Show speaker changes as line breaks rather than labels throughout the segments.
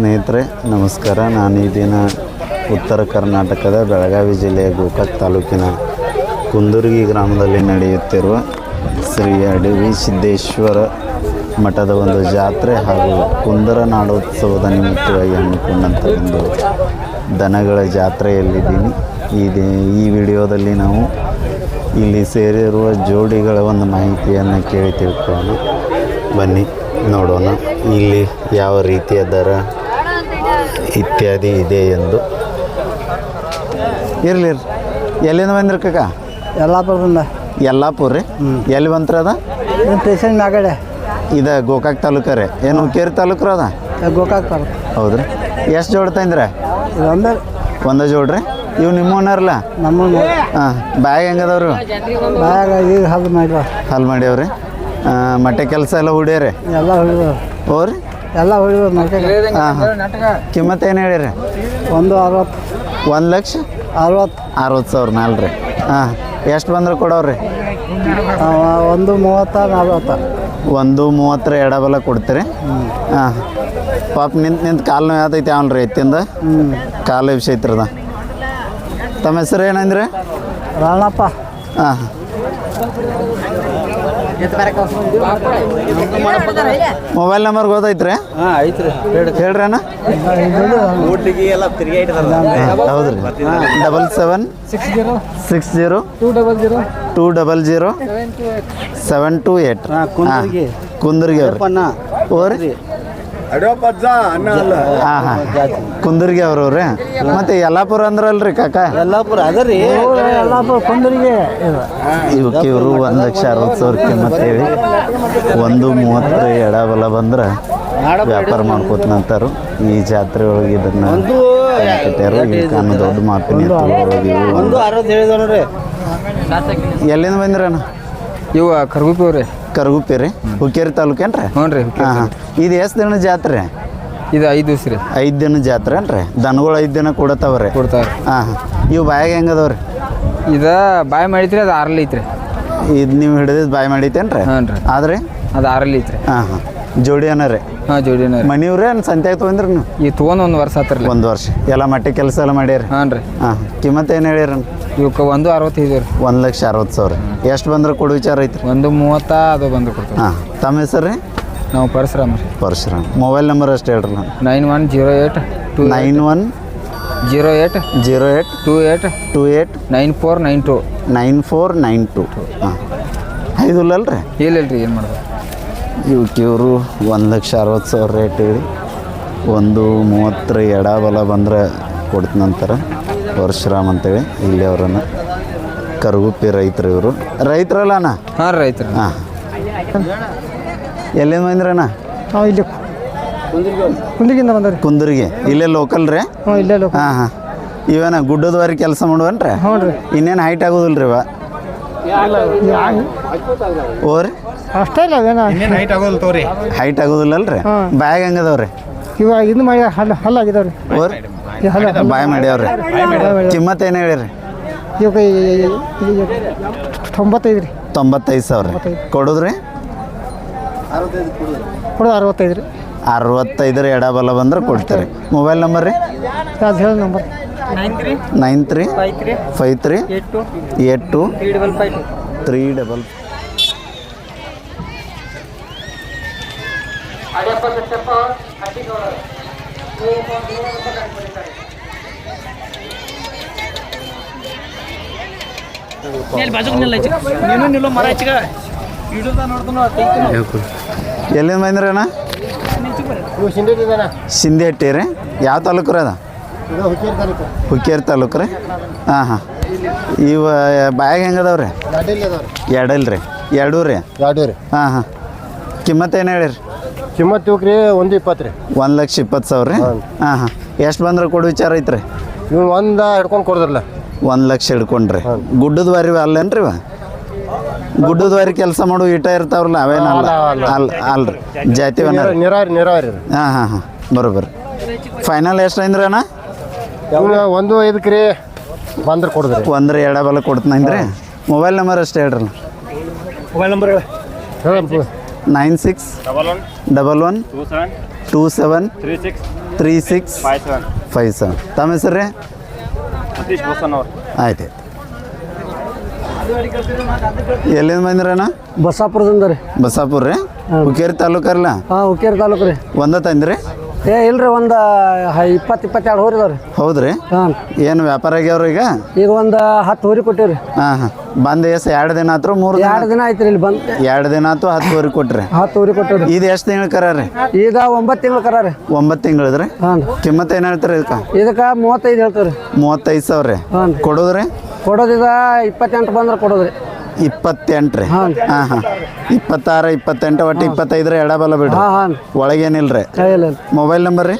ಸ್ನೇಹಿತರೆ, ನಮಸ್ಕಾರ. ನಾನು ಈ ದಿನ ಉತ್ತರ ಕರ್ನಾಟಕದ ಬೆಳಗಾವಿ ಜಿಲ್ಲೆಯ ಗೋಕಾಕ್ ತಾಲೂಕಿನ ಕುಂದುರ್ಗಿ ಗ್ರಾಮದಲ್ಲಿ ನಡೆಯುತ್ತಿರುವ ಶ್ರೀ ಅಡವಿ ಸಿದ್ದೇಶ್ವರ ಮಠದ ಒಂದು ಜಾತ್ರೆ ಹಾಗೂ ಕುಂದರ ನಾಡೋತ್ಸವದ ನಿಮಿತ್ತವಾಗಿ ಹಮ್ಮಿಕೊಂಡಂಥ ಒಂದು ದನಗಳ ಜಾತ್ರೆಯಲ್ಲಿದ್ದೀನಿ. ಈ ಈ ವಿಡಿಯೋದಲ್ಲಿ ನಾವು ಇಲ್ಲಿ ಸೇರಿರುವ ಜೋಡಿಗಳ ಒಂದು ಮಾಹಿತಿಯನ್ನು ಕೇಳಿ ತಿಳ್ಕೊಳ್ಳೋಣ. ಬನ್ನಿ, ನೋಡೋಣ. ಇಲ್ಲಿ ಯಾವ ರೀತಿಯ ದರ ಇತ್ಯಾದಿ ಇದೆ ಎಂದು. ಇರಲಿ ಇರ್ಲಿ. ಎಲ್ಲಿಂದ ಬಂದ್ರಿ ಎಲ್ಲಾಪುರ
ಯಲ್ಲಾಪುರದಿಂದ.
ಯಲ್ಲಾಪುರ ರೀ? ಎಲ್ಲಿ ಬಂತ್ರ ಅದ?
ಇದು ಸ್ಟೇಷನ್ ಮ್ಯಾಗಡೆ.
ಇದು ಗೋಕಾಕ್ ತಾಲೂಕು ರೀ. ಏನು ಕೇರಿ ತಾಲೂಕು ಅದ?
ಗೋಕಾಕ್ ತಾಲೂಕು.
ಹೌದ್ರಿ ಎಷ್ಟು ಜೋಡ್ ತಂದ್ರೆ?
ಒಂದು.
ಒಂದೇ ಜೋಡ್ರಿ ಇವು ನಿಮ್ಮವನರಲ್ಲ
ನಮ್ಮ
ಹಾಂ ಬ್ಯಾಗ್ ಹೆಂಗದವ್ರು?
ಬ್ಯಾಗ ಈಗ ಹಲ್ ಮಾಡ್ಯಾವ
ಹಲ್ ಮಾಡ್ಯಾವ್ರಿ. ಮಟ್ಟೆ ಕೆಲಸ ಎಲ್ಲ ಹುಡಿಯರಿ?
ಎಲ್ಲ ಹೊಡಿವ
ಹೋರಿ.
ಎಲ್ಲ ಹೊಡಿದ್ರು ನಾಟಕ
ಹಾಂ ಹಾಂ. ಕಿಮ್ಮತ್ತು ಏನು ಹೇಳಿರಿ?
ಒಂದು ಅರವತ್ತು.
ಒಂದು ಲಕ್ಷ?
ಅರವತ್ತು.
ಅರವತ್ತು ಸಾವಿರ ಮ್ಯಾಲ ರೀ. ಹಾಂ ಎಷ್ಟು ಬಂದ್ರೆ ಕೊಡೋರಿ
ಒಂದು ಮೂವತ್ತ ನಲ್ವತ್ತ.
ಒಂದು ಮೂವತ್ತರ ಎಡಬಲ ಕೊಡ್ತೀರಿ? ಹಾಂ. ಪಾಪ ನಿಂತು ನಿಂತು ಕಾಲು ನೋವು ಯಾವ್ದೈತಿ ಅವನು ರೀ ಎತ್ತಿಂದ?
ಹ್ಞೂ
ಕಾಲು ವಿಷಯತ್ರದ ತಮ್ಮ ಹೆಸರು ಏನಂದ್ರೆ?
ರಾಣಪ್ಪ.
ಹಾಂ. ಮೊಬೈಲ್ ನಂಬರ್ ಗೊತ್ತೈತ್ರಿ?
ಹಾಂ ಐತ್ರಿ.
ಹೇಳ್ರಣ್ಣ ಹೌದ್ರಿ.
Double seven
six zero
six zero two
double zero seven two eight ಕುಂದ್ರಿಗೆ.
ಅವ್ರಿ ಕುಂದರ್ಗಿ
ಅವ್ರಿ ಅಲ್ಲ. ಹಾಂ ಹಾಂ. ಕುಂದರ್ಗಿ ಅವ್ರವ್ರಿ. ಮತ್ತೆ ಯಲ್ಲಾಪುರ ಅಂದ್ರಲ್ರಿ ಕಾಕ?
ಯಲ್ಲಾಪುರ ಅದ ರೀ. ಯಲ್ಲಾಪುರ ಕುಂದರಿಗೆ.
ಇವಕ್ಕೆ ಇವರು ಒಂದು ಲಕ್ಷ ಅರವತ್ತು ಸಾವಿರ ಕಿಮ್ಮತ್ ಹೇಳಿ ಒಂದು ಮೂವತ್ತರ ಎಡಬಲ ಬಂದ್ರೆ ವ್ಯಾಪಾರ ಮಾಡ್ಕೋತನಂತಾರು. ಈ ಜಾತ್ರೆ ಒಳಗೆ ಇದನ್ನ ದೊಡ್ಡ ಮಾಪಿನ ಎಲ್ಲಿಂದ ಬಂದ್ರಣ್ಣ?
ಇವ ಕರ್ಗುಪ್ಪಿ ರೀ
ಕರಗುಪ್ಪಿ ರೀ ಹುಕ್ಕೇರಿ ತಾಲೂಕೇನ್ರಿ?
ಹ್ಞೂ ರೀ
ಹಾಂ ಹಾಂ ಇದು ಎಷ್ಟು ದಿನ ಜಾತ್ರೆ?
ಇದು ಐದು ದಿವ್ಸ ರೀ.
ಐದು ದಿನ ಜಾತ್ರೆ ಏನ್ರಿ? ದನಗಳು ಐದು ದಿನ ಕೊಡತಾವ್ರಿ?
ಕೊಡ್ತಾರೆ
ಹಾಂ ಹಾಂ ಇವು ಬಾಯಾಗ ಹೆಂಗದವ್ರಿ
ಇದ ಬಾಯಿ ಮಾಡಿತ್ರಿ ಅದು ಆರಲ್ಲಿ ಐತ್ರಿ.
ಇದು ನೀವು ಹಿಡಿದಿದ್ದು ಬಾಯಿ ಮಾಡಿತ್ತೇನ್ರಿ?
ಹ್ಞೂ ರೀ
ಆದ್ರೆ?
ಅದು ಆರಲ್ಲಿ ಐತ್ರಿ.
ಹಾಂ ಹಾಂ ಜೋಡಿ ಅನ್ನ ರೀ
ಹಾಂ ಜೋಡಿನ ರೀ
ಮನಿವ್ರಿ ಏನು ಸಂತ್ಯಾಗ ತೊಗೊಂಡ್ರಿ ನೀವು
ಈ ತೊಗೊಂಡು ಒಂದು ವರ್ಷ ಆತ್ರಲ್ಲ
ಒಂದು ವರ್ಷ. ಎಲ್ಲ ಮಟ್ಟಿ ಕೆಲಸ ಎಲ್ಲ ಮಾಡ್ಯಾರಿ?
ಹಾಂ ರೀ.
ಹಾಂ ಕಿಮ್ಮತ್ತು ಏನು ಹೇಳಿರಿ
ಇವಕ್ಕೆ ಒಂದು ಅರವತ್ತೈದು ರೀ.
ಒಂದು ಲಕ್ಷ ಅರವತ್ತು ಸಾವಿರ. ಎಷ್ಟು ಬಂದ್ರೆ ಕೊಡು ವಿಚಾರ ಐತ್ರಿ?
ಒಂದು ಮೂವತ್ತ ಅದು ಬಂದು ಕೊಡ್ತೀವಿ.
ಹಾಂ ತಮ್ಮ ಹೆಸರು ರೀ?
ನಾವು ಪರಶುರಾಮ್ ರೀ.
ಪರಶುರಾಮ್. ಮೊಬೈಲ್ ನಂಬರ್ ಅಷ್ಟು ಹೇಳ್ರಿ ನಾನು.
Nine one zero eight two
nine one
zero eight
zero eight
two eight
two eight
nine four nine two.
Nine four nine two. ಹಾಂ. ಐದು ಅಲ್ರಿ?
ಇಲ್ಲ ರೀ ಏನು ಮಾಡೋದು
ಇವಕ್ಕೆ ಇವರು ಒಂದು ಲಕ್ಷ ಅರವತ್ತು ಸಾವಿರ ರೇಟ್ ಹೇಳಿ. ಒಂದು ಮೂವತ್ತರ ಎಡಬಲ ಬಂದ್ರೆ ಕೊಡ್ತೀನಂತಾರೆ ಪರಶುರಾಮ್ ಅಂತೇಳಿ ಇಲ್ಲಿ ಅವರನ್ನು ಕರಗುಪ್ಪಿ ರೈತರು ಇವರು. ರೈತರಲ್ಲ ಅಣ್ಣ?
ಹಾಂ ರೈತರು.
ಹಾಂ. ಎಲ್ಲಿಂದ ಬಂದ್ರಣ್ಣ
ನಾವು ಇಲ್ಲಿ. ಕುಂದಿಗಿಂದ ಬಂದ್ರಿ
ಕುಂದೂರಿಗೆ. ಇಲ್ಲೇ ಲೋಕಲ್ ರೀ?
ಹ್ಞೂ ಇಲ್ಲೇ ಲೋಕಲ್
ಹಾಂ ಹಾಂ. ಇವೇನ ಗುಡ್ಡದವರೆಗೆ ಕೆಲಸ ಮಾಡುವನ್ರಿ?
ಹ್ಞೂ ರೀ.
ಇನ್ನೇನು ಹೈಟ್ ಆಗೋದಿಲ್ಲ ರೀ ಇವ ಓರಿ
ಅಷ್ಟೇ ಇಲ್ಲ ಅದೇನ
ಹೈಟ್ ಆಗೋದಿಲ್ಲ ಅಲ್ರಿ
ಹಾಂ.
ಬ್ಯಾಗ್ ಹೆಂಗದವ್ರಿ?
ಇವಾಗ ಇದು ಮಾಡಿ ಹಲ್ಲು ಹಲ್ಲಾಗಿದಾವ್ರಿ.
ಓರಿ ಬಾಯ್ ಮಾಡ್ಯಾವ್ರಿ ಕಿಮ್ಮತ್ ಏನು ಹೇಳಿರಿ?
ಇವಾಗ ತೊಂಬತ್ತೈದು ರೀ
ತೊಂಬತ್ತೈದು ಸಾವಿರ. ಕೊಡೋದ್ರಿ?
ಕೊಡೋದು ಅರವತ್ತೈದು ರೀ
ಅರವತ್ತೈದರ ಎಡಬಲ ಬಂದ್ರೆ ಕೊಡ್ತೀರಿ. ಮೊಬೈಲ್ ನಂಬರ್ ರೀ?
ಅದು ಹೇಳಿ number
nine three five three eight two three double ಎಲ್ಲಿಂದ ಬಂದ್ರಣ್ಣ ಸಿಂಧಿ ಹಟ್ಟಿ ರೀ? ಯಾವ ತಾಲೂಕು ರೀ ಅದ? ಹುಕ್ಕೇರಿ ತಾಲೂಕು. ರೀ? ಹಾಂ ಹಾಂ. ಇವ ಬಾಯಾಗ ಹೆಂಗದವ್ರಿ ಎಡಲ್ರಿ ರೀ? ಎರಡೂ ರೀ?
ಎರಡೂ ರೀ.
ಹಾಂ ಹಾಂ. ಕಿಮ್ಮತ್ತು ಏನು ಹೇಳಿರಿ?
ಕಿಮ್ಮತ್ತು ಇವಕ್ಕೆ ರೀ ಒಂದು ಇಪ್ಪತ್ತು ರೀ.
ಒಂದು ಲಕ್ಷ ಇಪ್ಪತ್ತು ಸಾವಿರ ರೀ? ಹಾಂ ಹಾಂ. ಎಷ್ಟು ಬಂದ್ರೆ ಕೊಡು ವಿಚಾರ ಐತ್ರಿ.
ನೀವು ಒಂದು ಹಿಡ್ಕೊಂಡು ಕೊಡದ್ರಲ್ಲ.
ಒಂದು ಲಕ್ಷ ಹಿಡ್ಕೊಂಡ್ರಿ. ಗುಡ್ಡದ ವಾರಿ ಅಲ್ಲೇನ್ರಿ ಇವ? ಗುಡ್ಡದ ವಾರಿ ಕೆಲಸ ಮಾಡು ಇಟ ಇರ್ತಾವ್ರಲ್ಲ ಅವೇನ ಅಲ್ಲ. ಅಲ್ರಿ. ಜಾತಿ
ನೀರಾವರಿ ನೀರಾವರಿ ರೀ.
ಹಾಂ ಹಾಂ ಹಾಂ. ಬರೋಬ್ಬರಿ. ಫೈನಲ್ ಎಷ್ಟು ಅಂದ್ರೆ ಅಣ್ಣ?
ಒಂದು ಐದಕ್ಕೆ ರೀ ಬಂದ್ರೆ ಕೊಡದ್ರಿ.
ಒಂದ್ರ ಎಡಬಲ ಕೊಡ್ತೀನಂದ್ರಿ ಮೊಬೈಲ್ ನಂಬರ್ ಅಷ್ಟೇ ಹೇಳ್ರಲ್ಲ.
ಮೊಬೈಲ್ ನಂಬರ್ ಹೇಳಿ.
Nine six double one. Two seven. Three six. Five seven. ತಮ್ಮ ಹೆಸರು ರೀ? ಆಯ್ತು ಆಯ್ತು. ಎಲ್ಲಿಂದ ಬಂದಿರಣ್ಣ
ಬಸಾಪುರದಿಂದ ರೀ.
ಬಸಾಪುರ ರೀ? ಹುಕ್ಕೇರಿ ತಾಲೂಕರ್ಲ
ಹಾಂ ಹುಕ್ಕೇರಿ ತಾಲೂಕು ರೀ.
ಒಂದ ತಂದ್ರಿ?
ಏ ಇಲ್ರಿ ಒಂದು ಇಪ್ಪತ್ತು ಇಪ್ಪತ್ತೆರಡು ಹೋರಿ ಇದಾವೆ ರೀ
ಹೌದ್ರಿ?
ಹಾಂ.
ಏನು ವ್ಯಾಪಾರ ಆಗ್ಯಾವ್ರಿ ಈಗ?
ಈಗ ಒಂದು ಹತ್ತು ಹೋರಿ ಕೊಟ್ಟಿವ್ರಿ.
ಹಾಂ ಹಾಂ. ಬಂದು ಎಷ್ಟು ಎರಡು ದಿನ ಆತ್ರು ಮೂರು ದಿನ?
ಎರಡು ದಿನ ಆಯ್ತು ಇಲ್ಲಿ ಬಂದು.
ಎರಡು ದಿನ ಆತು ಹತ್ತುವರೆ ಕೊಟ್ರಿ?
ಹತ್ತು ಹೋರಿ ಕೊಟ್ಟಿವ್ರಿ.
ಇದು ಎಷ್ಟು ತಿಂಗಳು ಕರ ರೀ
ಈಗ ಒಂಬತ್ತು ತಿಂಗಳು ಕರ ರೀ
ಒಂಬತ್ತು ತಿಂಗಳದ್ರಿ?
ಹಾಂ.
ಕಿಮ್ಮತ್ತು ಏನು ಹೇಳ್ತಾರೆ ಇದಕ್ಕೆ?
ಇದಕ್ಕೆ ಮೂವತ್ತೈದು ಹೇಳ್ತಾರೆ
ಮೂವತ್ತೈದು ಸಾವಿರ? ರೀ
ಹಾಂ.
ಕೊಡೋದ್ರಿ?
ಕೊಡೋದೀಗ ಇಪ್ಪತ್ತೆಂಟು ಬಂದ್ರೆ ಕೊಡೋದ್ರಿ.
ಇಪ್ಪತ್ತೆಂಟು ರೀ
ಹಾಂ.
ಹಾಂ ಹಾಂ. ಇಪ್ಪತ್ತಾರು ಇಪ್ಪತ್ತೆಂಟು ಒಟ್ಟು ಇಪ್ಪತ್ತೈದರ ಎಡಬಲ ಬಿಡ್ರಿ.
ಹಾಂ ಹಾಂ.
ಒಳಗೇನಿಲ್ಲ ರೀ
ಇಲ್ಲ
ಮೊಬೈಲ್ ನಂಬರ್ ರೀ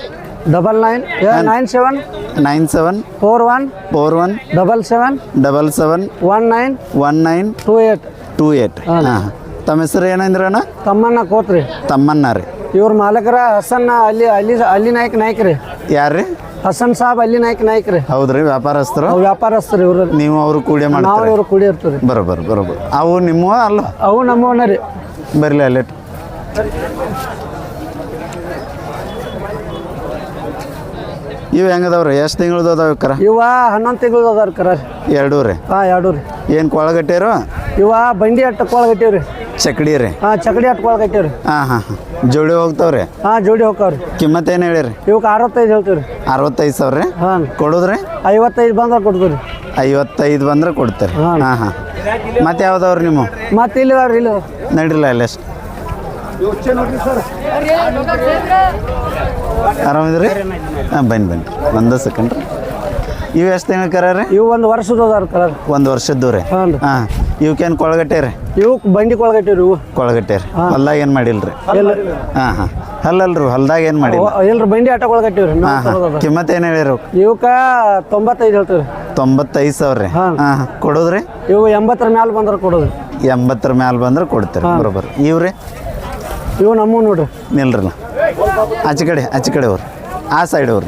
double nine nine seven.
Nine seven.
Four one.
Four one.
Double seven.
Double seven.
One nine.
One nine.
Two eight.
Two eight. ಹಾಂ. ತಮ್ಮ ಹೆಸರು ಏನಂದ್ರಣ್ಣ
ತಮ್ಮನ್ನ ಕೋತ್ರಿ.
ತಮ್ಮನ್ನ ರೀ.
ಇವ್ರ ಮಾಲಕರ ಹಸನ್ನ ಅಲ್ಲಿ ಅಲ್ಲಿ ಅಲ್ಲಿ ನಾಯ್ಕ ನಾಯ್ಕ ರೀ
ಯಾರು ರೀ
ಹಸನ್ ಸಾಬ್ ಅಲ್ಲಿ ನಾಯ್ಕ ನಾಯ್ಕ ರೀ
ಹೌದ್ರಿ ವ್ಯಾಪಾರಸ್ಥರು?
ಅವು ವ್ಯಾಪಾರಸ್ಥರು ಇವ್ರು.
ನೀವು ಅವರು ಕೂಡಿ
ನಾವು
ಮಾಡ್ತಾರೆ?
ಇವ್ರು ಕೂಡಿ ಇರ್ತೀವಿ
ಬರೋಬ್ಬರ ಬರೋಬ್ಬರ. ಅವು ನಿಮ್ಮ ಅಲ್ಲ
ಅವು ನಮ್ಮ ರೀ.
ಬರಲಿ ಅಲ್ಲೇ ಇವು ಹೆಂಗದವ್ರಿ? ಎಷ್ಟು ತಿಂಗಳದ್ದು ಅದಾವ ಕರ
ಇವ ಹನ್ನೊಂದು ತಿಂಗಳು ಅದಾರ ಕರ
ಎರಡೂ ರೀ?
ಹಾಂ ಎರಡು ರೀ.
ಏನು ಕೊಳಗಟ್ಟಿರು
ಇವ ಬಂಡಿ ಅಟ್ಟ ಕೊಳಗಟ್ಟೀವಿ ರೀ
ಚಕಡಿ ರೀ?
ಹಾ ಚಕಡಿ ಕೊಳಗಟ್ಟೀವಿ ರೀ.
ಹಾಂ ಹಾಂ ಹಾಂ. ಜೋಡಿ ಹೋಗ್ತಾವ್ರಿ
ಹಾ ಜೋಡಿ ಹೋಗ್ತಾವ್ರಿ
ಕಿಮ್ಮತ್ ಏನು ಹೇಳಿರಿ?
ಇವಕ್ಕೆ ಅರವತ್ತೈದು ಹೇಳ್ತೀವ್ರಿ
ಅರವತ್ತೈದು ಸಾವಿರ ರೀ?
ಹಾಂ.
ಕೊಡೋದ್ರಿ?
ಐವತ್ತೈದು ಬಂದ್ರೆ ಕೊಡ್ತೀವ್ರಿ.
ಐವತ್ತೈದು ಬಂದ್ರೆ ಕೊಡ್ತೀರಿ.
ಹಾಂ.
ಹಾಂ ಮತ್ತೆ ಯಾವ್ದವ್ರಿ ನಿಮ್ಮ?
ಮತ್ತೆ ಇಲ್ಲಿ ಇಲ್ಲ ಇಲ್ಲಿ
ನಡಿರಲ್ಲ ಅಲ್ಲಿ ಅಷ್ಟು. ಆರಾಮಿದ್ರಿ? ಹಾಂ ಬನ್ನಿ ಬನ್ನಿ. ಒಂದೇ ಸೆಕೆಂಡ್ ರೀ. ಇವು ಎಷ್ಟು ತಿಂಗಳು ಕರ ರೀ?
ಇವು ಒಂದು ವರ್ಷದ ಅದಾರ ಕಲರ್
ಒಂದು ವರ್ಷದ್ದು ರೀ?
ಹಾಂ ರೀ.
ಹಾಂ. ಇವಕ್ಕೇನು ಕೊಳಗಟ್ಟೆ ರೀ?
ಇವು ಬಂಡಿ ಕೊಳಗಟ್ಟೆ ರೀ ಇವು.
ಕೊಳಗಟ್ಟೆ ರೀ. ಹೊಲ್ದಾಗ ಏನು ಮಾಡಿಲ್ಲ ರೀ ಹಾಂ ಹಾಂ. ಅಲ್ಲಲ್ರಿ ಹೊಲ್ದಾಗ ಏನು ಮಾಡಿಲ್ಲ
ಇಲ್ರಿ ಬಂಡಿ ಆಟ ಕೊಳಗಟ್ಟೀವಿ ರೀ
ಹಾಂ ಹಾಂ. ಕಿಮ್ಮತ್ ಏನು ಹೇಳಿರಿ ಅವ್ಕೆ?
ಇವಕ್ಕೆ ತೊಂಬತ್ತೈದು ಹೇಳ್ತೀವಿ
ತೊಂಬತ್ತೈದು ಸಾವಿರ ರೀ? ಹಾಂ.
ಹಾಂ.
ಹಾಂ. ಕೊಡೋದ್ರಿ?
ಇವು ಎಂಬತ್ತರ ಮ್ಯಾಲೆ ಬಂದ್ರೆ ಕೊಡೋದು.
ಎಂಬತ್ತರ ಮ್ಯಾಲ ಬಂದ್ರೆ ಕೊಡ್ತೀರಿ. ಬರೋಬ್ಬರ. ಇವ್ರಿ?
ಇವು ನಮ್ಮ ನೋಡ್ರಿ.
ನಿಲ್ರಲ್ಲ. ಆಚೆ ಕಡೆ ಆಚೆ ಕಡೆ ಅವ್ರು ಆ ಸೈಡ್ ಅವ್ರು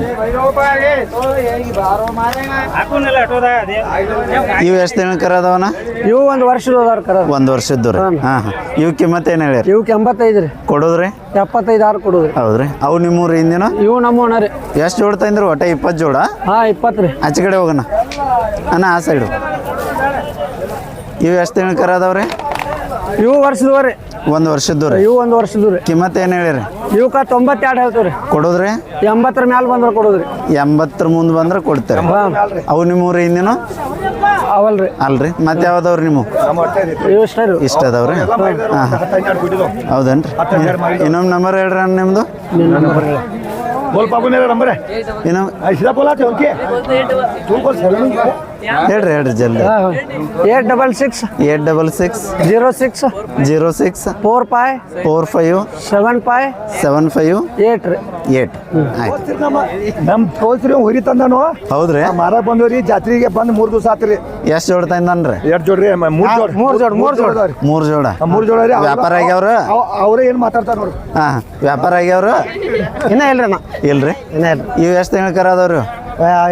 ಇವು ಎಷ್ಟು ದಿನ ಕರದವನ ಇವ್
ಇವು ಒಂದು ವರ್ಷದ ಅದಾರ ಕರ.
ಒಂದು ವರ್ಷದ್ದು ರೀ. ಹಾಂ ಹಾಂ. ಇವು ಕಿಮ್ಮತ್ ಏನು
ಇವಕ್ಕೆ ಎಂಬತ್ತೈದು ರೀ.
ಕೊಡೋದ್ರಿ?
ಎಪ್ಪತ್ತೈದು ಆರು ಕೊಡೋದ್ರಿ. ರೀ
ಹೌದ್ರಿ. ಅವು ನಿಮ್ಮೂರು ಹಿಂದಿನ?
ಇವು ನಮ್ಮ ರೀ.
ಎಷ್ಟು ಜೋಡ ತಂದ್ರಿ ಒಟ್ಟ ಇಪ್ಪತ್ತು ಜೋಡ?
ಹಾಂ ಇಪ್ಪತ್ತು ರೀ.
ಆಚೆ ಕಡೆ ಹೋಗೋಣ. ಅಣ್ಣ ಆ ಸೈಡು ಇವು ಎಷ್ಟು ದಿನ ಕರ ಅದಾವ್ರಿ
ಇವು ವರ್ಷದವ ರೀ.
ಒಂದು ವರ್ಷದ್ದು ರೀ
ಇವು ಒಂದು ವರ್ಷದ ರೀ
ಕಿಮ್ಮತ್ ಏನು ಹೇಳಿರಿ
ಇವಕ್ಕೆ ತೊಂಬತ್ತೆರಡು ಹೇಳ್ತೀವಿ ರೀ
ಕೊಡೋದ್ರಿ
ಎಂಬತ್ತರ ಮ್ಯಾಲೆ ಬಂದ್ರೆ ಕೊಡೋದು ರೀ
ಎಂಬತ್ತರ ಮುಂದೆ ಬಂದ್ರೆ ಕೊಡ್ತೀರಿ
ಹಾಂ
ಅವು ನಿಮ್ಮೂರು ಹಿಂದಿನ
ಅವಲ್ರಿ
ಅಲ್ರಿ ಮತ್ತೆ ಯಾವ್ದವ್ರಿ ನಿಮ್ಮ
ಇವು ಇಷ್ಟ ರೀ
ಇಷ್ಟ ಅದಾವ್ರಿ ಹಾಂ ಹೌದೇನ್ರಿ ಇನ್ನೊಂದು ನಂಬರ್ ಹೇಳ್ರಿ ಅಣ್ಣ ನಿಮ್ಮದು
बोल पापू मेरा नंबर है
ಇನ್ನೊಂದು
ऐसा बोला थे उनके तू बोल सेवन
ಹೇಳ್ರಿ ಹೇಳ್ರಿ ಜಲ್ದಿ.
Eight double six.
Eight double six.
Zero six.
Zero six.
Four five.
Four five.
Seven five.
Seven five.
Eight ರೀ.
ಏಟ್. ಆಯ್ತು.
ನಮ್ ತೋಲ್ಸ್ರಿ ಹುರಿ ತಂದನು.
ಹೌದ್ರಿ?
ಮಾರ ಬಂದವ್ರಿ ಜಾತ್ರೆಗೆ ಬಂದ್ ಮೂರ್ ದಿವಸ ಆತ್ರಿ.
ಎಷ್ಟ್ ಜೋಡ ತಂದನ್ರಿ
ಎರಡ್ ಜೋಡ್ರಿ ಮೂರ್ ಜೋಡ್.
ಮೂರ್ ಜೋಡ್, ಮೂರ್ ಜೋಡ್.
ಮೂರು ಜೋಡ.
ಮೂರ್ ಜೋಡ ರೀ
ವ್ಯಾಪಾರ ಆಗ್ಯಾವ್ರ?
ಅವ್- ಅವ್ರೇ ಏನ್ ಮಾತಾಡ್ತಾರ ನೋಡ್ರಿ
ಹಾ ವ್ಯಾಪಾರ ಆಗ್ಯಾವ್ರ?
ಇನ್ನ ಇಲ್ರಿ
ಇಲ್ರಿ?
ಇನ್ನ ಇಲ್ರಿ.
ಇವ್ ಎಷ್ಟು ತಿಂಗಳ ಕರ ಅದಾವ್ರಿ?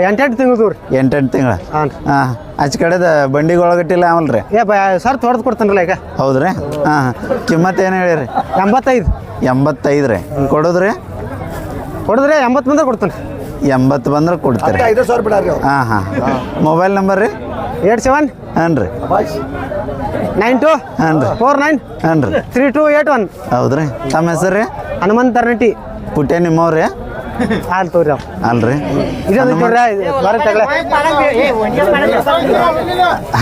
ಎಂಟೆಂಟು ತಿಂಗಳು ರೀ
ಎಂಟೆಂಟು ತಿಂಗಳ?
ಹಾಂ.
ಹಾಂ ಆಚೆ ಕಡೆದ ಬಂಡಿಗೆ ಒಳಗಟ್ಟಿಲ್ಲ ಆಮಲ್ರಿ?
ಏ ಬ ಸರ್ ತೊಡೆದು ಕೊಡ್ತಾನಲ್ಲ ಈಗ.
ಹೌದ್ರಿ? ಹಾಂ ಹಾಂ. ಕಿಮ್ಮತ್ ಏನು ಹೇಳಿರಿ?
ಎಂಬತ್ತೈದು.
ಎಂಬತ್ತೈದು ರೀ ಕೊಡೋದ್ರಿ?
ಕೊಡಿದ್ರೆ ಎಂಬತ್ತು ಬಂದ್ರೆ ಕೊಡ್ತಾನೆ
ಎಂಬತ್ತು ಬಂದ್ರೆ ಕೊಡ್ತಾರೆ.
ಐದು ಸಾವಿರ ಬಿಡಾರಿ ಅವ್ರು.
ಹಾಂ ಹಾಂ. ಮೊಬೈಲ್ ನಂಬರ್ ರೀ
ಏಟ್ ಸೆವೆನ್.
ಹಾಂ ರೀ
ನೈನ್ ಟು.
ಹಾಂ ರೀ
ಫೋರ್ ನೈನ್.
ಹಾಂ ರೀ
ತ್ರೀ ಟು ಏಟ್ ಒನ್.
ಹೌದ್ರಿ. ತಮ್ಮ ಹೆಸರು ರೀ
ಹನುಮಂತ ತರ್ನಟಿ
ಪುಟ್ಟೆ ನಿಮ್ಮವ್ರಿ
ಹಾಲು ತೋರಿ
ಅಲ್ರಿ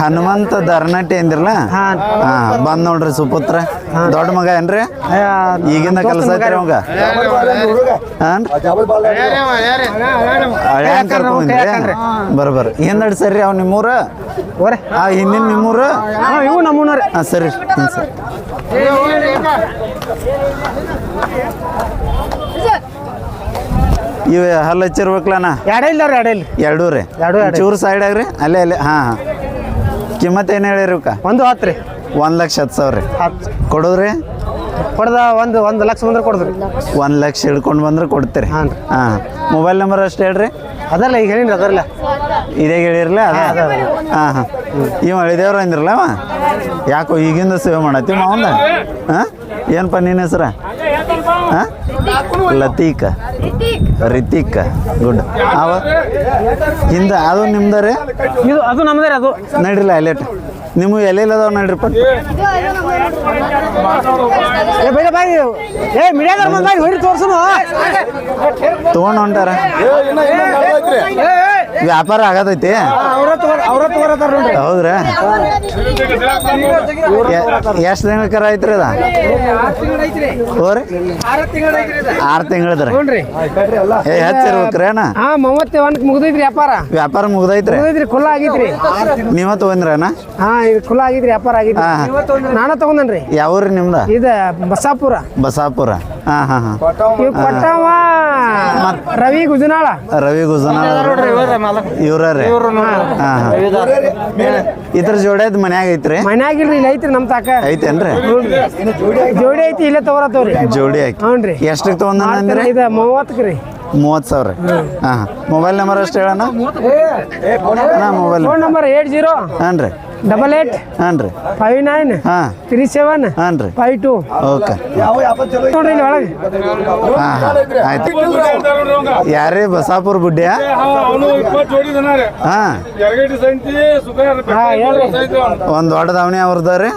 ಹನುಮಂತ ದರ್ನಟ್ಟಿ ಅಂದಿರಲ್ಲ?
ಹಾಂ.
ಬಂದ್ ನೋಡ್ರಿ ಸುಪುತ್ರ. ದೊಡ್ಡ ಮಗ ಏನ್ರಿ? ಈಗಿಂದ ಕೆಲಸ ಐತ್ರಿ. ಅವಂಗ. ಬರೋಬ್ಬರ ಏನ್ ನಡ್ಸರಿ ಅವ್ ನಿಮ್ಮೂರ? ಆ ಹಿಂದಿನ ನಿಮ್ಮೂರ?
ಇವು ನಮ್ಮೂನ ರೀ
ಹಾಂ ಸರಿ. ಸರ್. ಇವ ಹಲ್ಲು ಹಚ್ಚಿರ್ಬೇಕಲ್ಲಣ್ಣ
ಎರಡೇ ಇಲ್ಲ ರೀ ಎರಡೇ ಇಲ್ಲ.
ಎರಡೂ ರೀ.
ಎರಡೂ ಎರಡೇ.
ಚೂರು ಸೈಡ್ ಆಗ್ರಿ. ಅಲ್ಲೇ ಅಲ್ಲೇ ಹಾಂ ಹಾಂ. ಕಿಮ್ಮತ್ ಏನು ಹೇಳಿರಿ ಇವಕ್ಕ?
ಒಂದು ಹತ್ತು ರೀ.
ಒಂದು ಲಕ್ಷ ಹತ್ತು ಸಾವಿರ ರೀ.
ಹತ್ತು.
ಕೊಡೋದ್ರಿ?
ಕೊಡ್ದ ಒಂದು ಒಂದು ಲಕ್ಷ ಬಂದ್ರೆ ಕೊಡ್ದ್ರಿ.
ಒಂದು ಲಕ್ಷ ಹಿಡ್ಕೊಂಡು ಬಂದ್ರೆ ಕೊಡ್ತೀರಿ.
ಹಾಂ
ಹಾಂ ಮೊಬೈಲ್ ನಂಬರ್ ಅಷ್ಟು ಹೇಳ್ರಿ?
ಅದಲ್ಲ ಈಗ ಹೇಳಿನ್ರಿ ಅದಲ್ಲ
ಇದೇ ಹೇಳಿರಲ್ಲ ಅದ ಹಾಂ ಹಾಂ. ಇವ ಹಳಿದೇವ್ರು ಅಂದಿರಲ್ಲ ಅವ? ಯಾಕೋ ಈಗಿಂದ ಸೇವೆ ಮಾಡತ್ತೀವಿ ಮಾವಂದ ಹಾಂ? ಏನಪ್ಪ ನಿನ್ನ ಹೆಸ್ರ? ಹಾಂ? ಲತೀಕ ರಿತಿಕ್ ಗುಡ್ ಅವ ಹಿಂದ ಅದು ನಿಮ್ದರೆ
ಇದು ಅದು ನಮ್ದೇ ಅದು
ನಡ್ರಿಲ್ಲ ಎಲೆಟ್ ನಿಮ್ಮ ಎಲೆಲ್ಲ ಅದಾವ ನಡ್ರಿ ಪಟ್
ಏ ಬೇಡ ಬಾಯಿ ಏ ಮಿಡಿಯಾದವ್ರ ಬಂದ ಬಾಯಿ ಹೊಡಿ ತೋರ್ಸುನು
ತೊಗೊಂಡು ಹೊಂಟಾರ ವ್ಯಾಪಾರ ಆಗತೈತಿ. ಹೌದ್ರ? ಎಷ್ಟ್ ತಿಂಗಳ ಕರ ಐತ್ರಿ ಅದ? ಹೋರಿ. ಆರು ತಿಂಗಳದ್ರಿ. ಏ ಹೆಚ್ಚಿರ್ಬೇಕ್ರಿ ಅಣ್ಣ.
ಹಾ ಮೂವತ್ತೆ ಒಂದ್ ಮುಗ್ದೈತ್ರಿ ವ್ಯಾಪಾರ
ವ್ಯಾಪಾರ ಮುಗ್ದೈತ್ರಿ.
ಖುಲ್ಲ ಆಗೈತ್ರಿ
ನೀವ ತಗೊಂಡ್ರಣ್ಣ
ಹಾ ಇದು ಖುಲ್ಲ ಆಗೈತ್ರಿ ವ್ಯಾಪಾರ ಆಗೈತಿ
ಹಾ.
ನಾನ ತಗೊಂಡನ್ರಿ
ಯಾವ್ರಿ ನಿಮ್ದ?
ಇದ ಬಸಾಪುರ.
ಬಸಾಪುರ ಹಾ ಹಾ ಹಾ.
ರವಿ ಕೊಟ್ಟವ ರವಿ ಗುಜನಾಳ.
ರವಿ ಜೋಡಿ ಇವ್ರ ಹಾಂ ಹಾಂ ಹಾ. ಇದ್ರ ಜೋಡ್ಯದ ಮನ್ಯಾಗ ಐತ್ರಿ?
ಮನ್ಯಾಗಿಲ್ರಿ ಇಲ್ಲಿ ಐತ್ರಿ ನಮ್ ತಾಕ.
ಐತೇನ್ರಿ?
ಜೋಡಿ ಐತಿ ಇಲ್ಲೇ ತಗೋರತ್ತವ್ರಿ
ಜೋಡಿ ಹಾಕಿ
ಹ್ಞೂನ್ರಿ.
ಎಷ್ಟಕ್ಕೆ ತೊಗೊಂಡ್ರಿ
ಇದ ಮೂವತ್ ರೀ.
ಮೂವತ್ತು ಸಾವಿರ. ಹಾಂ ಹಾಂ. ಮೊಬೈಲ್ ನಂಬರ್ ಅಷ್ಟು ಹೇಳೋಣ mobile
phone number. Eight zero.
ಹಾಂ ರೀ
ಡಬಲ್ ಏಟ್
ಹಾಂ ರೀ.
ಫೈವ್ ನೈನ್
ಹಾಂ.
ತ್ರೀ ಸೆವೆನ್
ಹಾಂ ರೀ.
Five two
okay.
ನೋಡ್ರಿ ಇಲ್ಲಿ ಒಳಗೆ.
ಹಾಂ ಹಾಂ. ಆಯ್ತು. ಯಾರೇ ಬಸಾಪುರ
ಬುಡ್ಡಿಯ
ಹಾಂ? ಒಂದು ದೊಡ್ಡ ದಾವಣಿ ಅವ್ರದ ರೀ.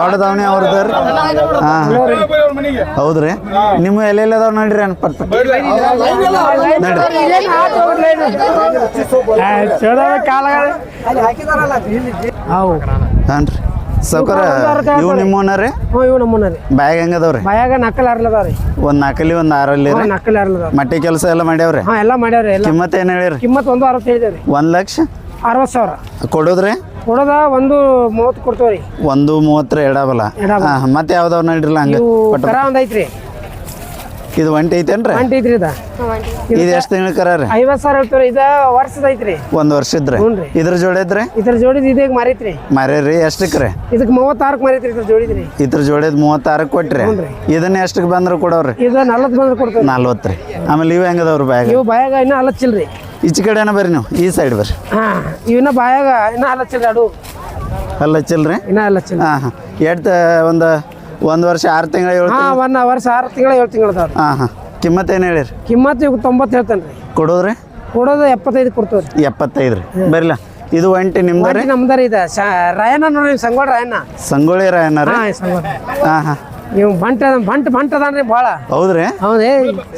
ದೊಡ್ಡ ದಾವಣಿ ಅವ್ರದ ರೀ. ಹಾಂ ಹೌದ್ರಿ ನಿಮ್ಮ ಎಲ್ಲೆಲ್ಲ ಅದಾವ ನೋಡ್ರಿ ಅನ್ ಪಟ್ ಪಟ್. ನಡ್ರಿ.
ಇಲ್ಲೇನ್
ಹಾಂ ರೀ. ಸೌಕರ ಇವು ನಿಮ್ಮವನ ರೀ?
ಹ್ಞೂ ಇವು ನಮ್ಮನ್ನ ರೀ.
ಬ್ಯಾಗ್ ಹೆಂಗದವ್ರಿ?
ಬಾಯಾಗ ನಕ್ಕಲ್ ಅರ್ಲದಾವ್ರಿ
ಒಂದು ನಾಲ್ಕಲ್ಲಿ ಒಂದು ಆರಲ್ಲಿ ರೀ?
ನಕ್ಕಲ್
ಮಟ್ಟಿ ಕೆಲಸ ಎಲ್ಲ ಮಾಡ್ಯಾವ್ರಿ?
ಹಾ ಎಲ್ಲ ಮಾಡ್ಯಾವ್ರಿ ಎಲ್ಲ.
ಕಿಮ್ಮತ್ ಏನು ಹೇಳಿರಿ?
ಕಿಮ್ಮತ್ ಒಂದು ಅರವತ್ತು ಹೇಳಿದೇವ್ರಿ
ಒಂದು ಲಕ್ಷ?
ಅರವತ್ತು ಸಾವಿರ.
ಕೊಡೋದ್ರಿ?
ಕೊಡೋದ ಒಂದು ಮೂವತ್ತು ಕೊಡ್ತೇವ್ರಿ.
ಒಂದು ಮೂವತ್ತರ ಎಡಬಲ.
ಎಡಬಲ.
ಹಾಂ ಮತ್ತೆ ಯಾವ್ದಾವ್ ನಡ್ರಿಲ್ಲ ಹಂಗೆ?
ಒಂದ್ ಐತ್ರಿ.
ಇದು ಒಂಟಿ ಐತೇನ್ರಿ?
ಅಂಟಿ ಐತ್ರಿ ಇದ.
ಇದು ಎಷ್ಟು ತಿಂಗಳ ಕರ ರೀ
ಐವತ್ತು ಸಾವಿರ ಹೇಳ್ತೇವ್ರಿ. ಇದ ವರ್ಷದ ಐತ್ರಿ.
ಒಂದು ವರ್ಷ
ಇದ್ರೆ?
ಇದ್ರ ಜೋಡಿ ಇದ್ರಿ?
ಇದ್ರ ಜೋಡಿದ ಇದೇಗ ಮಾರೈತ್ರಿ?
ಮರ್ಯಾರಿ ಎಷ್ಟಕ್ಕೆ ರೀ
ಇದಕ್ಕೆ ಮೂವತ್ತಾರಕ್ ಮಾರೈತ್ರಿ ಇದ್ರ ಜೋಡಿದ್ರಿ.
ಇದ್ರ ಜೋಡಿದ್ ಮೂವತ್ತಾರಕ್ಕೆ ಕೊಟ್ರಿ? ಇದನ್ನ ಎಷ್ಟಕ್ಕೆ ಬಂದ್ರೆ ಕೊಡೋರಿ
ಇದು ನಲ್ವತ್ತು ಬಂದ್ರೆ ಕೊಡ್ತೇವೆ
ನಲ್ವತ್ತು ರೀ ಆಮೇಲೆ ಇವು ಹೆಂಗದವ್ರಿ ಬ್ಯಾಗ್?
ಇವು ಬಾಯಾಗ ಇನ್ನ ಹಲಚ್ಚಿಲ್ರಿ
ಈಚೆ ಕಡೆನ ಬರ್ರಿ ನೀವು ಈ ಸೈಡ್ ಬರ್ರಿ.
ಹಾ ಇವನ್ನ ಬಾಯಾಗ ಇನ್ನ ಹಲಚ್ಚಿಲ್ರಿ ಅಡು
ಅಲ್ಲ ಹಚ್ಚಿಲ್ರಿ
ಇನ್ನೂ ಹಲಚ್ಚಿಲ್ಲ
ಹಾಂ ಹಾಂ. ಎಷ್ಟು ಒಂದು ಒಂದು ವರ್ಷ ಆರು ತಿಂಗಳ ಏಳು
ಹಾ ಒಂದ್ ವರ್ಷ ಆರು ತಿಂಗಳ ಏಳು ತಿಂಗಳ ಅದಾವ್ರಿ.
ಹಾಂ ಹಾಂ. ಕಿಮ್ಮತ್ ಏನು ಹೇಳಿರಿ?
ಕಿಮ್ಮತ್ ಇವಾಗ ತೊಂಬತ್ತು ಹೇಳ್ತೇನೆ ರೀ.
ಕೊಡೋದ್ರಿ?
ಕೊಡೋದು ಎಪ್ಪತ್ತೈದು ಕೊಡ್ತೇವೆ
ಎಪ್ಪತ್ತೈದು ರೀ ಬರ್ಲ. ಇದು ಒಂಟಿ ನಿಮ್ದು ರೀ?
ಇದೆ. ಇದ ರಾಯಣ್ಣ ನೋಡಿ ಸಂಗೋಳ ರಾಯಣ್ಣ.
ಸಂಗೊಳ್ಳಿ ರಾಯಣ್ಣ ರೀ?
ಹಾ ಸಂಗೋಳ
ಹಾಂ ಹಾಂ.
ಇವ್ ಬಂಟ ಬಂಟ ಬಂಟ್ ಅದಾನ್ರಿ ಭಾಳ.
ಹೌದ್ರಿ?
ಹೌದೇ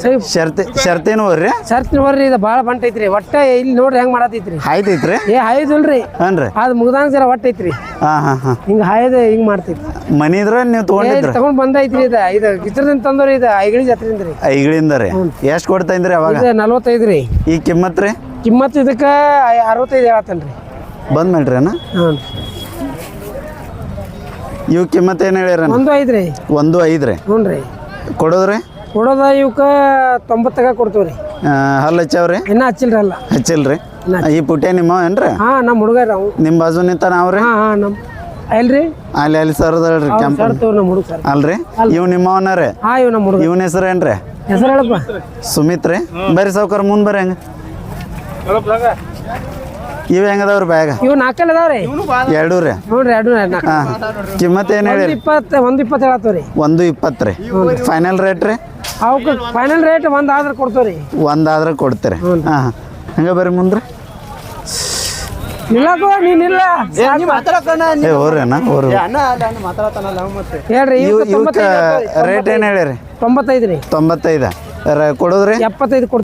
ಸರಿ.
ಶರ್ತಿ ಶರ್ತೇನು ಬರ್ರಿ
ಸರ್ತಿ ನೋಡ್ರಿ ಇದು ಭಾಳ ಬಂಟ ಐತ್ರಿ. ಒಟ್ಟೆ ಇಲ್ಲಿ ನೋಡ್ರಿ ಹೆಂಗ್ ಮಾಡತೈತ್ರಿ.
ಆಯ್ತೈತ್ರಿ?
ಏ ಹಾಯ್ದಲ್ರಿ
ಹನ್ರಿ.
ಅದು ಮುಗ್ದಂಗ ಜರ ಒಟ್ಟ ಐತ್ರಿ.
ಹಾ ಹಾಂ ಹಾಂ.
ಹಿಂಗ ಹಾಯ್ದ ಹಿಂಗ್ ಮಾಡ್ತೈತಿ
ಮನಿ ಇದ್ರ ನೀವು ತೊಗೊಂಡಿದ್ರ?
ತಗೊಂಡ್ ಬಂದೈತ್ರಿ ಇದ. ಇದು ಗಿಚ್ಚರದಿಂದ ತಂದವ್ರಿ ಇದು ಐಗಳಿ ಜಾತ್ರೆಯಿಂದ ರೀ.
ಐಗಳಿಂದ ರೀ? ಎಷ್ಟು ಇದ್ರಿ ಅವಾಗ?
ಇದು ನಲ್ವತ್ತೈದು ರೀ.
ಈ ಕಿಮ್ಮತ್ ರೀ?
ಕಿಮ್ಮತ್ ಇದಕ್ಕೆ ಅರವತ್ತೈದು ಹೇಳತ್ತನ್ರಿ.
ಬಂದ್ ಮಾಡ್ರಿ ಅಣ್ಣ
ಹ್ಞೂ
ಇವ್ ಕಿಮ್ಮತ್ ಏನು ಹೇಳ್ಯಾರಣ್ಣ
ಒಂದು ರೀ
ಒಂದು ಐದು ರೀ
ಹ್ಞೂ ರೀ.
ಕೊಡೋದ್ರಿ?
ಕೊಡೋದ ಇವಕ್ಕೆ ತೊಂಬತ್ತಾಗ ಕೊಡ್ತೀವಿ
ರೀ ಹಲ್ಲ್ ಹಚ್ಚವ್ರಿ
ಇನ್ನೂ ಹಚ್ಚಿಲ್ರಿ ಅಲ್ಲ.
ಹಚ್ಚಿಲ್ರಿ? ಈ ಪುಟ್ಯ ನಿಮ್ಮ ಏನ್ರಿ?
ಹಾಂ ನಮ್ಮ ಹುಡುಗರ ಅವು.
ನಿಮ್ಮ ಬಾಜು ನಿಂತ ನಾವ್ರಿ?
ಹಾಂ ಹಾಂ ನಮ್ಮ ಅಲ್ರಿ
ಅಲ್ಲಿ ಅಲ್ಲಿ ಕೆಂಪ
ಸರ್ ತೋ ನಮ್ಮ ಹುಡುಗ ಸರ್.
ಅಲ್ರಿ? ಇವ್ ನಿಮ್ಮವನ ರೀ?
ಹಾಂ ಇವ್ ನಮ್ಮ ಹುಡುಗ.
ಇವನ ಹೆಸರು ಏನ್ರಿ?
ಹೆಸರು ಹೇಳಪ್ಪ.
ಸುಮಿತ್ ರೀ ಬರ್ರಿ ಸಾವ್ಕಾರ ಮುಂದೆ ಬರ್ರಿ ಹಂಗ. ಇವ್ ಹೆಂಗದವ್ರಿ ಬ್ಯಾಗ?
ಇವು ನಾಲ್ಕಲ್ಲಿ ಅದಾವ್ರಿ.
ಎರಡು ರೀ
ನೋಡ್ರಿ ಎರಡು ನಾಲ್ಕು.
ಹಾಂ. ಕಿಮ್ಮತ್ ಏನು ಹೇಳಿ
ಇಪ್ಪತ್ತು ಒಂದು ಇಪ್ಪತ್ತು ಹೇಳತ್ತವ ರೀ.
ಒಂದು ಇಪ್ಪತ್ತು ರೀ. ಫೈನಲ್ ರೇಟ್ ರೀ?
ಅವಕ್ಕೆ ಫೈನಲ್ ರೇಟ್ ಒಂದು ಆದ್ರೆ ಕೊಡ್ತೇವ್ರಿ.
ಒಂದಾದ್ರೆ ಕೊಡ್ತೀರಿ. ಹಾಂ ಹಂಗೆ ಬರ್ರಿ ಮುಂದ್ರಿ.
ನಿಲ್ಲಕೋ ನೀನಿಲ್ಲ
ಏ ಹೋರಿ ಅಣ್ಣ ಹೋರಿ
ಹೇಳ್ರಿ
ಇವ್
ಇವಕ್ಕೆ
ರೇಟ್ ಏನು ಹೇಳಿರಿ?
ತೊಂಬತ್ತೈದು ರೀ.
ತೊಂಬತ್ತೈದ. ಕೊಡೋದ್ರಿ?
ಎಪ್ಪತ್ತೈದು ಕೊಡ್ತೀವಿ.